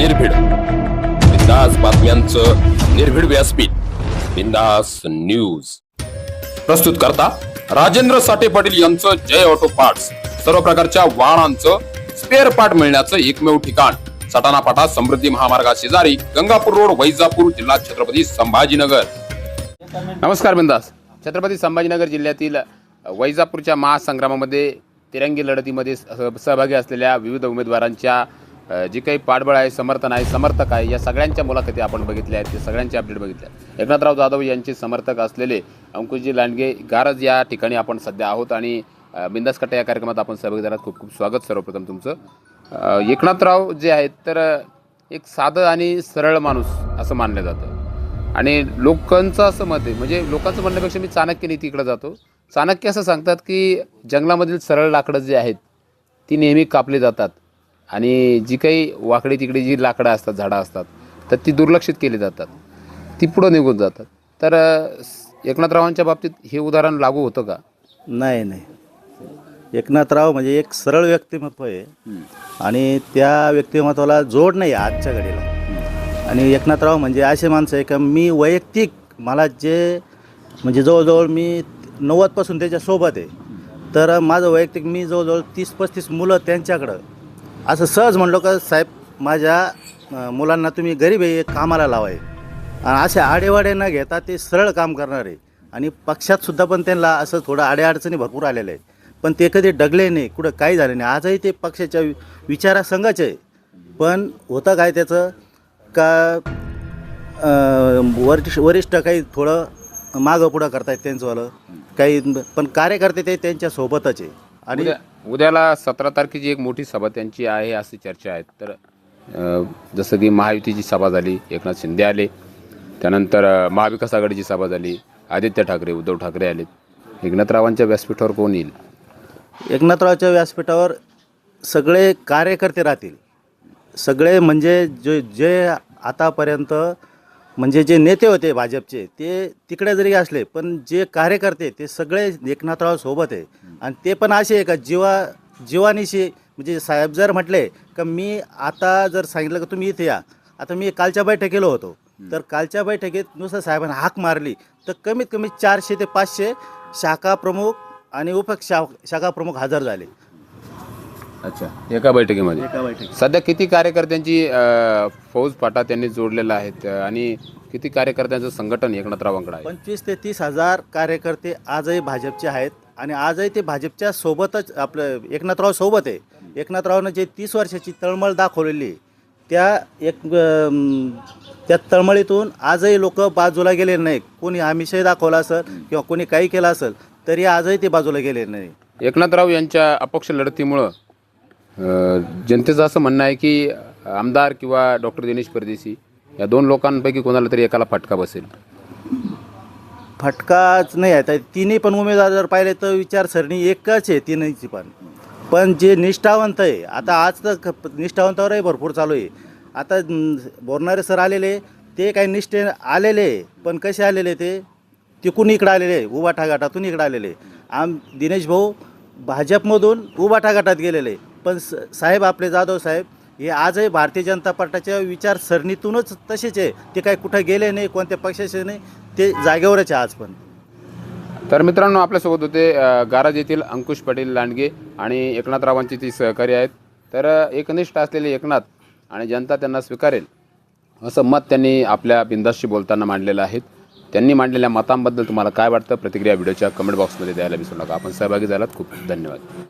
निर्भीड. बिंदास बातम्यांचं निर्भीड व्यासपीठ. बिंदास न्यूज. प्रस्तुत करता राजेंद्र साठे पाटील यांचं जय ऑटो पार्ट्स. सर्व प्रकारच्या वाहनांचं स्पेअर पार्ट मिळण्याचं एकमेव ठिकाण. सटाणा पाटा समृद्धी महामार्गा शेजारी गंगापूर रोड वैजापूर जिल्हा छत्रपती संभाजीनगर. नमस्कार बिंदास. छत्रपती संभाजीनगर जिल्ह्यातील वैजापूरच्या महासंग्रामामध्ये तिरंगी लढतीमध्ये सहभागी असलेल्या विविध उमेदवारांच्या जी काही पाठबळ आहे समर्थन आहे समर्थक आहे या सगळ्यांच्या मुलाखती आपण बघितल्या आहेत ते सगळ्यांचे अपडेट बघितले एकनाथराव जाधव यांचे समर्थक असलेले अंकुशजी लांडगे गारज या ठिकाणी आपण सध्या आहोत आणि बिंदासकट्टा या कार्यक्रमात आपण सहभागी झालात. खूप खूप स्वागत सर्वप्रथम तुमचं. एकनाथराव जे आहेत तर एक साधं आणि सरळ माणूस असं मानलं जातं. आणि लोकांचं असं मत आहे म्हणजे लोकांचं म्हणण्यापेक्षा मी चाणक्य नीतीकडे जातो. चाणक्य असं सांगतात की जंगलामधील सरळ लाकडं जे आहेत ती नेहमी कापली जातात. आणि जी काही वाकडी तिकडे जी लाकडं असतात झाडं असतात तर ती दुर्लक्षित केली जातात. ती पुढं निघून जातात. तर एकनाथरावांच्या बाबतीत हे उदाहरण लागू होतं का? नाही नाही. एकनाथराव म्हणजे एक सरळ व्यक्तिमत्व आहे. आणि त्या व्यक्तिमत्वाला जोड नाही आहे आजच्या घडीला. आणि एकनाथराव म्हणजे असे माणसं आहे का मी वैयक्तिक मला जे म्हणजे जवळजवळ मी नव्वदपासून त्याच्यासोबत आहे. तर माझं वैयक्तिक मी जवळजवळ तीस पस्तीस मुलं त्यांच्याकडं असं सहज म्हणलो का साहेब माझ्या मुलांना तुम्ही गरीब आहे कामाला लावाय. आणि असे आडेवाडे न घेता ते सरळ काम करणारे. आणि पक्षात सुद्धा पण त्यांना असं थोडं अडीअडचणी भरपूर आलेलं आहे पण ते कधी डगले नाही कुठं काही झालं नाही. आजही ते पक्षाच्या वि- विचारासंघाचे आहे पण होतं काय त्याचं? का वरिष्ठ वरिष्ठ काही थोडं मागं पुढं करतायत त्यांचंवालं काही पण कार्यकर्ते ते त्यांच्यासोबतच आहे आणि उद्या उद्याला सतरा तारखेची एक मोठी सभा त्यांची आहे अशी चर्चा आहे. तर अ, जसं की महायुतीची सभा झाली एकनाथ शिंदे आले. त्यानंतर अ, महाविकास आघाडीची सभा झाली. आदित्य ठाकरे उद्धव ठाकरे आले एकनाथरावांच्या व्यासपीठावर कोण येईल? एकनाथरावच्या व्यासपीठावर सगळे कार्यकर्ते राहतील. सगळे म्हणजे जे जे आतापर्यंत म्हणजे जे नेते होते भाजपचे ते तिकडे जरी असले पण जे कार्यकर्ते ते सगळे एकनाथराव सोबत आहे. आणि ते पण असे आहे का जीवा जीवानिशी म्हणजे साहेब जर म्हटले का मी आता जर सांगितलं का तुम्ही इथे या आता मी कालच्या बैठकीला होतो. तर कालच्या बैठकीत नुसतं साहेबांनी हाक मारली तर कमीत कमी चारशे ते पाचशे शाखा प्रमुख आणि उप शा शाखा प्रमुख हजर झाले. अच्छा एका बैठकीमध्ये. एका बैठकीत सध्या किती कार्यकर्त्यांची अ, फौज फाटा त्यांनी जोडलेला आहेत आणि किती कार्यकर्त्यांचं संघटन एकनाथरावांकडे आहे पंचवीस ते तीस हजार कार्यकर्ते आजही भाजपचे आहेत आणि आजही ते भाजपच्या सोबतच आपलं एकनाथराव सोबत आहे. एकनाथरावनं जे तीस वर्षाची तळमळ दाखवलेली त्या एक त्या तळमळीतून आजही लोक बाजूला गेलेले नाही कोणी आमिषही दाखवला असेल किंवा कोणी काही केलं असेल तरी आजही ते बाजूला गेलेले नाही एकनाथराव यांच्या अपक्ष लढतीमुळं जनतेचं असं म्हणणं आहे की आमदार किंवा डॉक्टर दिनेश परदेशी या दोन लोकांपैकी कोणाला तरी एकाला फटका बसेल. फटकाच नाही आहे. तर तिन्ही पण उमेदवार जर पाहिले तर विचारसरणी एकच आहे तिन्हीची पण. पण जे निष्ठावंत आहे आता आज तर निष्ठावंतावरही भरपूर चालू आहे. आता बोलणारे बोरणारे सर आलेले ते काही निष्ठे आलेले पण कसे आलेले ते? तिकून इकडं आलेले? उबाठा गटातून इकडं आलेले. आम दिनेश भाऊ भाजपमधून उबाठा गटात गेलेले. पण स साहेब आपले जाधव साहेब हे आजही भारतीय जनता पार्टीच्या विचारसरणीतूनच तसेच आहे. ते काही कुठं गेले नाही कोणत्या पक्षाचे नाही ते जागेवरच आहे आज पण तर मित्रांनो आपल्यासोबत होते गाराज येथील अंकुश पाटील लांडगे आणि एकनाथरावांची ती सहकारी आहेत. तर एकनिष्ठ असलेले एकनाथ आणि जनता त्यांना स्वीकारेल असं मत त्यांनी आपल्या बिंदासशी बोलताना मांडलेलं आहे. त्यांनी मांडलेल्या मतांबद्दल तुम्हाला काय वाटतं? प्रतिक्रिया व्हिडिओच्या कमेंट बॉक्समध्ये द्यायला विसरू नका. आपण सहभागी झालात. खूप धन्यवाद.